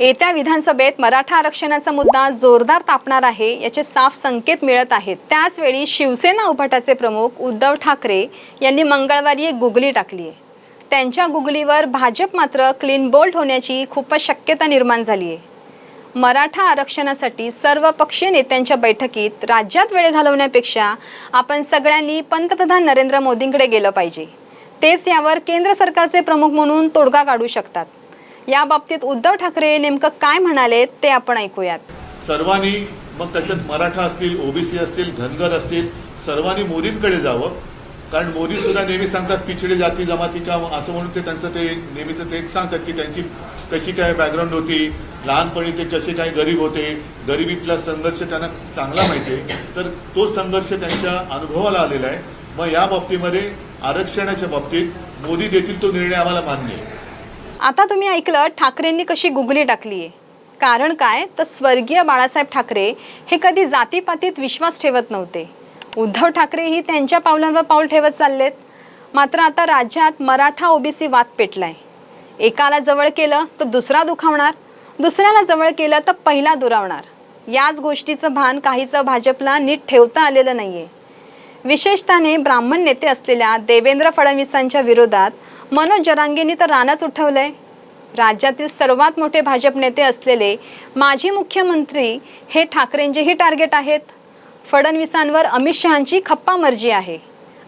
येत्या विधानसभेत मराठा आरक्षणाचा मुद्दा जोरदार तापणार आहे याचे साफ संकेत मिळत आहेत. त्याचवेळी शिवसेना उभाटाचे प्रमुख उद्धव ठाकरे यांनी मंगळवारी एक गुगली टाकली आहे. त्यांच्या गुगलीवर भाजप मात्र क्लीन बोल्ड होण्याची खूपच शक्यता निर्माण झाली आहे. मराठा आरक्षणासाठी सर्व पक्षीय नेत्यांच्या बैठकीत राज्यात वेळ घालवण्यापेक्षा आपण सगळ्यांनी पंतप्रधान नरेंद्र मोदींकडे गेलं पाहिजे. तेच यावर केंद्र सरकारचे प्रमुख म्हणून तोडगा काढू शकतात. या बाबतीत उद्धव ठाकरे नेमकं काय म्हणाले ते आपण ऐकूयात. सर्वांनी मग त्याच्यात मराठा असतील ओबीसी असतील धनगर असतील सर्वांनी मोदींकडे जावं. कारण मोदी सुद्धा नेहमी सांगतात पिछडे जाती जमाती का असं म्हणून ते त्यांचं ते नेहमीचं ते एक सांगतात की त्यांची कशी काय बॅकग्राऊंड होती लहानपणी ते कसे काय गरीब होते गरिबीतला संघर्ष त्यांना चांगला माहिती आहे. तर तो संघर्ष त्यांच्या अनुभवाला आलेला आहे. मग या बाबतीमध्ये आरक्षणाच्या बाबतीत मोदी देतील तो निर्णय आम्हाला मान्य आहे. आता तुम्ही ऐकलं ठाकरेंनी कशी गुगली टाकली आहे कारण काय? तर स्वर्गीय बाळासाहेब ठाकरे हे कधी जातीपातीत विश्वास ठेवत नव्हते. उद्धव ठाकरे ही त्यांच्या पावलांवर पाऊल ठेवत चाललेत. मात्र आता राज्यात मराठा ओबीसी वाद पेटलाय. एकाला जवळ केलं तर दुसरा दुखावणार. दुसऱ्याला जवळ केलं तर पहिला दुरावणार. याच गोष्टीचं भान काहीचं भाजपला नीट ठेवता आलेलं नाहीये. विशेषताने ब्राह्मण नेते असलेल्या देवेंद्र फडणवीसांच्या विरोधात मनोज जरांगेंनी तर रानच उठवलंय. राज्यातील सर्वात मोठे भाजप नेते असलेले माजी मुख्यमंत्री हे ठाकरेंचेही टार्गेट आहेत. फडणवीसांवर अमित शहांची खप्पा मर्जी आहे.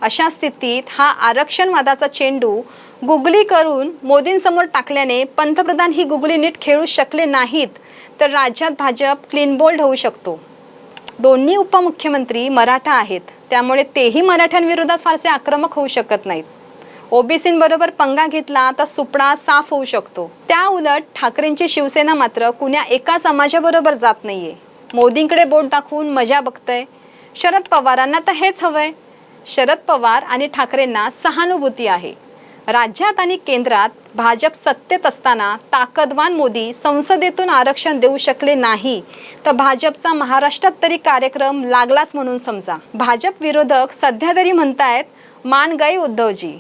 अशा स्थितीत हा आरक्षणवादाचा चेंडू गुगली करून मोदींसमोर टाकल्याने पंतप्रधान ही गुगली नीट खेळू शकले नाहीत तर राज्यात भाजप क्लीन बोल्ड होऊ शकतो. दोन्ही उपमुख्यमंत्री मराठा आहेत त्यामुळे तेही मराठ्यांविरोधात फारसे आक्रमक होऊ शकत नाहीत. ओबीसींबरोबर पंगा घेतला तर सुपडा साफ होऊ शकतो. त्या उलट ठाकरेंची शिवसेना मात्र कुण्या एका समाजाबरोबर जात नाहीये. मोदींकडे बोट दाखवून मजा बघतय. शरद पवारांना तर हेच हवंय. शरद पवार आणि ठाकरेंना सहानुभूती आहे. राज्यात आणि केंद्रात भाजप सत्तेत असताना ताकदवान मोदी संसदेतून आरक्षण देऊ शकले नाही. तर भाजपचा महाराष्ट्रात तरी कार्यक्रम लागलाच म्हणून समजा. भाजप विरोधक सध्या तरी म्हणतायत मान गई उद्धवजी.